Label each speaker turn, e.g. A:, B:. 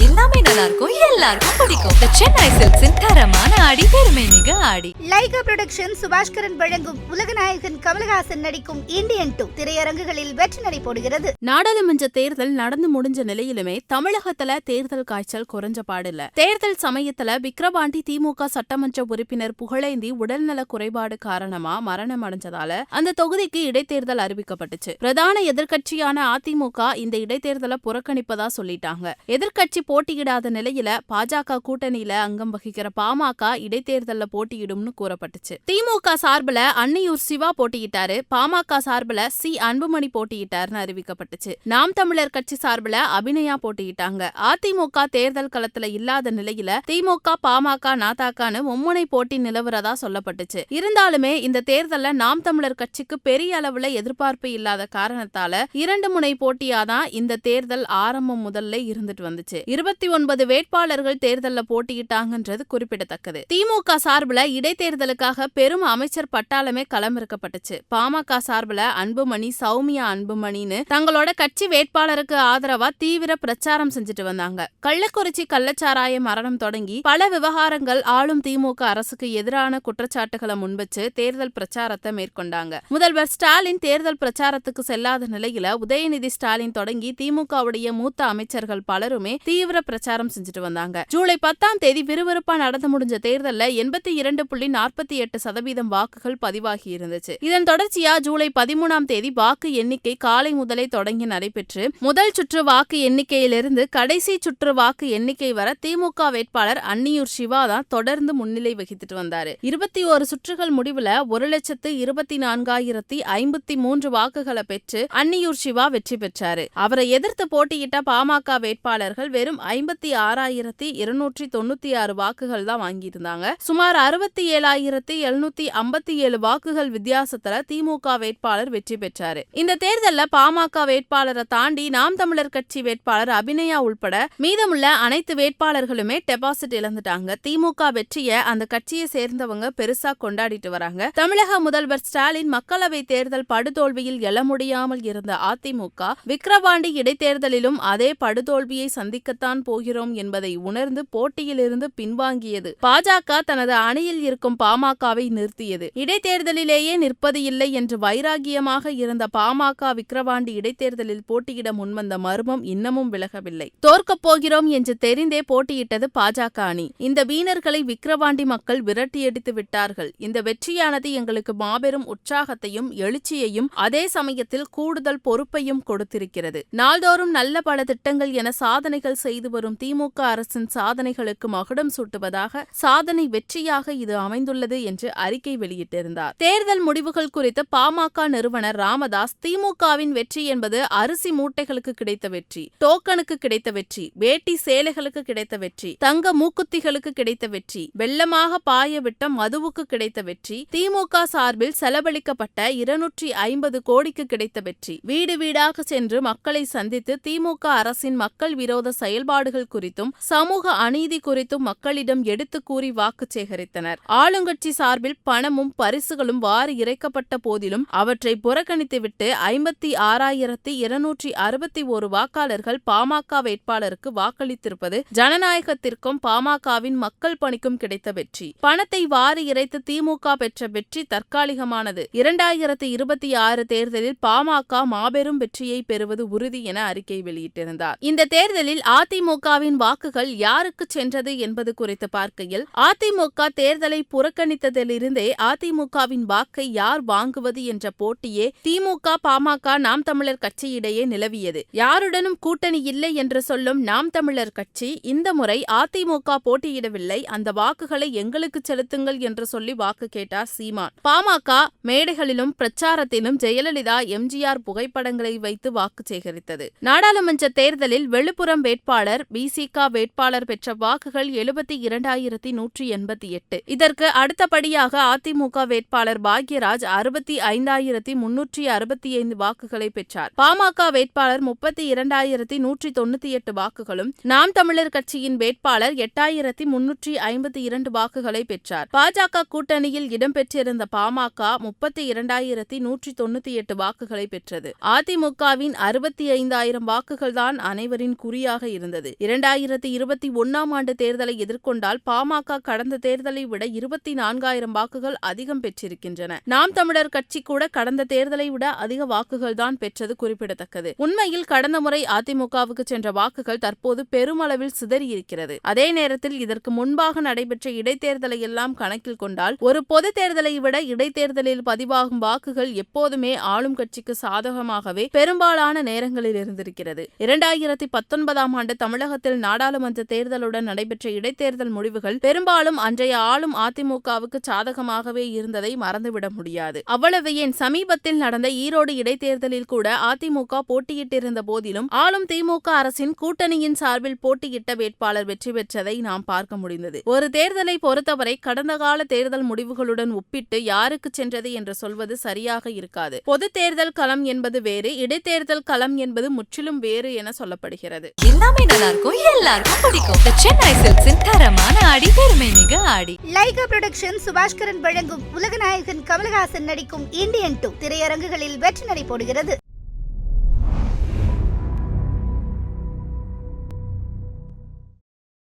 A: எல்லாமே நல்லா இருக்கும் எல்லாருக்கும் பிடிக்கும். The சென்னை சில்க்ஸின் தரமான ஆடி பெருமை மிக ஆடி.
B: லைகா புரொடக்ஷன் சுபாஷ்கரன் வழங்கும் உலகநாயகன் கமலஹாசன் நடிக்கும் இந்தியன் டூ திரையரங்குகளில் வெற்றி நடை போடுகிறது.
C: நாடாளுமன்ற தேர்தல் நடந்து முடிஞ்ச நிலையிலுமே தமிழகத்துல தேர்தல் காய்ச்சல் குறைஞ்ச பாடில்ல. தேர்தல் சமயத்துல விக்கிரவாண்டி திமுக சட்டமன்ற உறுப்பினர் புகழேந்தி உடல்நல குறைபாடு காரணமா மரணம் அடைஞ்சதால அந்த தொகுதிக்கு இடைத்தேர்தல் அறிவிக்கப்பட்டுச்சு. பிரதான எதிர்க்கட்சியான அதிமுக இந்த இடைத்தேர்தலை புறக்கணிப்பதா சொல்லிட்டாங்க. எதிர்க்கட்சி போட்டியிடாத நிலையில பாஜக கூட்டணியில அங்கம் வகிக்கிற பாமக இடைத்தேர்தல்ல போட்டியிடும்னு கூறப்பட்டுச்சு. திமுக சார்பில் அன்னியூர் சிவா போட்டியிட்டாரு. பாமக சார்பில் சி அன்புமணி போட்டியிட்டாருன்னு அறிவிக்கப்பட்டுச்சு. நாம் தமிழர் கட்சி சார்பில் அபிநயா போட்டியிட்டாங்க. அதிமுக தேர்தல் களத்துல இல்லாத நிலையில திமுக பாமக நாதாக்கான்னு மும்முனை போட்டி நிலவுறதா சொல்லப்பட்டுச்சு. இருந்தாலுமே இந்த தேர்தல்ல நாம் தமிழர் கட்சிக்கு பெரிய அளவுல எதிர்பார்ப்பு இல்லாத காரணத்தால இரண்டு முனை போட்டியாதான் இந்த தேர்தல் ஆரம்பம் முதல்ல இருந்துட்டு வந்துச்சு. இருபத்தி ஒன்பது வேட்பாளர்கள் தேர்தலில் போட்டியிட்டாங்கன்றது குறிப்பிடத்தக்கது. திமுக சார்பில் இடைத்தேர்தலுக்காக பெரும் அமைச்சர் பட்டாளமே களமிறக்கப்பட்டுச்சு. பாமக சார்பில் அன்புமணி சௌமியா அன்புமணின்னு தங்களோட கட்சி வேட்பாளருக்கு ஆதரவா தீவிர பிரச்சாரம் செஞ்சுட்டு வந்தாங்க. கள்ளக்குறிச்சி கள்ளச்சாராய மரணம் தொடங்கி பல விவகாரங்கள் ஆளும் திமுக அரசுக்கு எதிரான குற்றச்சாட்டுகளை முன்வச்சு தேர்தல் பிரச்சாரத்தை மேற்கொண்டாங்க. முதல்வர் ஸ்டாலின் தேர்தல் பிரச்சாரத்துக்கு செல்லாத நிலையில உதயநிதி ஸ்டாலின் தொடங்கி திமுகவுடைய மூத்த அமைச்சர்கள் பலருமே தீவிர தீவிர பிரச்சாரம் செஞ்சுட்டு வந்தாங்க. ஜூலை பத்தாம் தேதி விறுவிறுப்பா நடந்து முடிஞ்ச தேர்தலில் எண்பத்தி இரண்டு புள்ளி நாற்பத்தி எட்டு சதவீதம் வாக்குகள் பதிவாகி இருந்துச்சு. இதன் தொடர்ச்சியா ஜூலை பதிமூணாம் தேதி வாக்கு எண்ணிக்கை காலை முதலே தொடங்கி நடைபெற்று முதல் சுற்று வாக்கு எண்ணிக்கையிலிருந்து கடைசி சுற்று வாக்கு எண்ணிக்கை வர திமுக வேட்பாளர் அன்னியூர் சிவா தான் தொடர்ந்து முன்னிலை வகித்துட்டு வந்தாரு. இருபத்தி ஒரு சுற்றுகள் முடிவுல ஒரு லட்சத்து இருபத்தி நான்காயிரத்தி ஐம்பத்தி மூன்று வாக்குகளை பெற்று அன்னியூர் சிவா வெற்றி பெற்றாரு. அவரை எதிர்த்து போட்டியிட்ட பாமக வேட்பாளர்கள் வெறும் ஐம்பத்தி ஆறாயிரத்தி இருநூற்றி தொண்ணூத்தி ஆறு வாக்குகள் தான் வாங்கியிருந்தாங்க. சுமார் அறுபத்தி ஏழாயிரத்தி எழுநூத்தி ஐம்பத்தி ஏழு வாக்குகள் வித்தியாசத்துல திமுக வேட்பாளர் வெற்றி பெற்றாரு. இந்த தேர்தல்ல பாமக வேட்பாளரை தாண்டி நாம் தமிழர் கட்சி வேட்பாளர் அபிநயா உள்பட மீதமுள்ள அனைத்து வேட்பாளர்களுமே டெபாசிட் இழந்துட்டாங்க. திமுக வெற்றிய அந்த கட்சியை சேர்ந்தவங்க பெருசா கொண்டாடிட்டு வராங்க. தமிழக முதல்வர் ஸ்டாலின் மக்களவை தேர்தல் படுதோல்வியில் எழ முடியாமல் இருந்த அதிமுக விக்கிரவாண்டி இடைத்தேர்தலிலும் அதே படுதோல்வியை சந்திக்க சந்திக்கத்தான் போகிறோம் என்பதை உணர்ந்து போட்டியிலிருந்து பின்வாங்கியது. பாஜக தனது அணியில் இருக்கும் பாமகவை நிறுத்தியது. இடைத்தேர்தலிலேயே நிற்பது இல்லை என்று வைராகியமாக இருந்த பாமக விக்கிரவாண்டி இடைத்தேர்தலில் போட்டியிட முன்வந்த மர்மம் இன்னமும் விலகவில்லை. தோற்கப் போகிறோம் என்று தெரிந்தே போட்டியிட்டது பாஜக அணி. இந்த வீணர்களை விக்கிரவாண்டி மக்கள் விரட்டியடித்து விட்டார்கள். இந்த வெற்றியானது எங்களுக்கு மாபெரும் உற்சாகத்தையும் எழுச்சியையும் அதே சமயத்தில் கூடுதல் பொறுப்பையும் கொடுத்திருக்கிறது. நாள்தோறும் நல்ல பல திட்டங்கள் என சாதனைகள் செய்து வரும் திமுக அரசின் சாதனைகளுக்கு மகுடம் சூட்டுவதாக சாதனை வெற்றியாக இது அமைந்துள்ளது என்று அறிக்கை வெளியிட்டிருந்தார். தேர்தல் முடிவுகள் குறித்து பாமக நிறுவனர் ராமதாஸ் திமுகவின் வெற்றி என்பது அரிசி மூட்டைகளுக்கு கிடைத்த வெற்றி டோக்கனுக்கு கிடைத்த வெற்றி வேட்டி சேலைகளுக்கு கிடைத்த வெற்றி தங்க மூக்குத்திகளுக்கு கிடைத்த வெற்றி வெள்ளமாக பாய விட்ட மதுவுக்கு கிடைத்த வெற்றி திமுக சார்பில் செலவழிக்கப்பட்ட இருநூற்றி ஐம்பது கோடிக்கு கிடைத்த வெற்றி வீடு வீடாக சென்று மக்களை சந்தித்து திமுக அரசின் மக்கள் விரோத செயல்பாடுகள் குறித்தும் சமூக அநீதி குறித்தும் மக்களிடம் எடுத்து கூறி வாக்கு சேகரித்தனர். ஆளுங்கட்சி சார்பில் பணமும் பரிசுகளும் வாரி இறைக்கப்பட்ட போதிலும் அவற்றை புறக்கணித்துவிட்டு ஐம்பத்தி ஆறாயிரத்தி இருநூற்றி அறுபத்தி ஒரு வாக்காளர்கள் பாமக வேட்பாளருக்கு வாக்களித்திருப்பது ஜனநாயகத்திற்கும் பாமகவின் மக்கள் பணிக்கும் கிடைத்த வெற்றி. பணத்தை வாரி இறைத்து திமுக பெற்ற வெற்றி தற்காலிகமானது. இரண்டாயிரத்தி இருபத்தி ஆறு தேர்தலில் பாமக மாபெரும் வெற்றியை பெறுவது உறுதி என அறிக்கை வெளியிட்டிருந்தார். இந்த தேர்தலில் அதிமுகவின் வாக்குகள் யாருக்கு சென்றது என்பது குறித்து பார்க்கையில் அதிமுக தேர்தலை புறக்கணித்ததிலிருந்தே அதிமுகவின் வாக்கை யார் வாங்குவது என்ற போட்டியே திமுக பாமக நாம் தமிழர் கட்சியிடையே நிலவியது. யாருடனும் கூட்டணி இல்லை என்று சொல்லும் நாம் தமிழர் கட்சி இந்த முறை அதிமுக போட்டியிடவில்லை. அந்த வாக்குகளை எங்களுக்கு செலுத்துங்கள் என்று சொல்லி வாக்கு கேட்டார் சீமான். பாமக மேடைகளிலும் பிரச்சாரத்திலும் ஜெயலலிதா எம்ஜிஆர் புகைப்படங்களை வைத்து வாக்கு சேகரித்தது. நாடாளுமன்ற தேர்தலில் வெளிப்புறம் வேட்பாளர் பிசிக வேட்பாளர் பெற்ற வாக்குகள் எழுபத்தி இரண்டாயிரத்தி நூற்றி எண்பத்தி எட்டு. இதற்கு அடுத்தபடியாக அதிமுக வேட்பாளர் பாக்யராஜ் அறுபத்தி ஐந்தாயிரத்தி முன்னூற்றி அறுபத்தி ஐந்து வாக்குகளை பெற்றார். பாமக வேட்பாளர் முப்பத்தி இரண்டாயிரத்தி நூற்றி தொண்ணூத்தி எட்டு வாக்குகளும் நாம் தமிழர் கட்சியின் வேட்பாளர் எட்டாயிரத்தி முன்னூற்றி ஐம்பத்தி இரண்டு வாக்குகளை பெற்றார். பாஜக கூட்டணியில் இடம்பெற்றிருந்த பாமக முப்பத்தி இரண்டாயிரத்தி நூற்றி தொண்ணூத்தி எட்டு வாக்குகளை பெற்றது. அதிமுகவின் அறுபத்தி ஐந்தாயிரம் வாக்குகள்தான் அனைவரின் குறியாக இருந்தது இருந்தது. இரண்டாயிரத்தி இருபத்தி ஒன்னாம் ஆண்டு தேர்தலை எதிர்கொண்டால் பாமக கடந்த தேர்தலை விட இருபத்தி நான்காயிரம் வாக்குகள் அதிகம் பெற்றிருக்கின்றன. நாம் தமிழர் கட்சி கூட கடந்த தேர்தலை விட அதிக வாக்குகள் தான் பெற்றது குறிப்பிடத்தக்கது. உண்மையில் கடந்த முறை அதிமுகவுக்கு சென்ற வாக்குகள் தற்போது பெருமளவில் சிதறியிருக்கிறது. அதே நேரத்தில் இதற்கு முன்பாக நடைபெற்ற இடைத்தேர்தலை எல்லாம் கணக்கில் கொண்டால் ஒரு பொது தேர்தலை விட இடைத்தேர்தலில் பதிவாகும் வாக்குகள் எப்போதுமே ஆளும் கட்சிக்கு சாதகமாகவே பெரும்பாலான நேரங்களில் இருந்திருக்கிறது. இரண்டாயிரத்தி பத்தொன்பதாம் ஆண்டு தமிழகத்தில் நாடாளுமன்ற தேர்தலுடன் நடைபெற்ற இடைத்தேர்தல் முடிவுகள் பெரும்பாலும் அன்றைய ஆளும் அதிமுகவுக்கு சாதகமாகவே இருந்ததை மறந்துவிட முடியாது. அவ்வளவு ஏன் சமீபத்தில் நடந்த ஈரோடு இடைத்தேர்தலில் கூட அதிமுக போட்டியிட்டிருந்த போதிலும் ஆளும் திமுக அரசின் கூட்டணியின் சார்பில் போட்டியிட்ட வேட்பாளர் வெற்றி பெற்றதை நாம் பார்க்க முடிந்தது. ஒரு தேர்தலை பொறுத்தவரை கடந்த கால தேர்தல் முடிவுகளுடன் ஒப்பிட்டு யாருக்கு சென்றது என்று சொல்வது சரியாக இருக்காது. பொது தேர்தல் களம் என்பது வேறு இடைத்தேர்தல் களம் என்பது முற்றிலும் வேறு என சொல்லப்படுகிறது.
A: எல்லாமே எல்லாமே நல்லா இருக்கும் எல்லாருக்கும் பிடிக்கும். The சென்னை சில்க்ஸின் தரமான ஆடி பெருமை மிக ஆடி
B: லைகா புரொடக்ஷன் சுபாஷ்கரன் வழங்கும் உலகநாயகன் கமலஹாசன் நடிக்கும் இந்தியன் டூ திரையரங்குகளில் வெற்றி நடை போடுகிறது.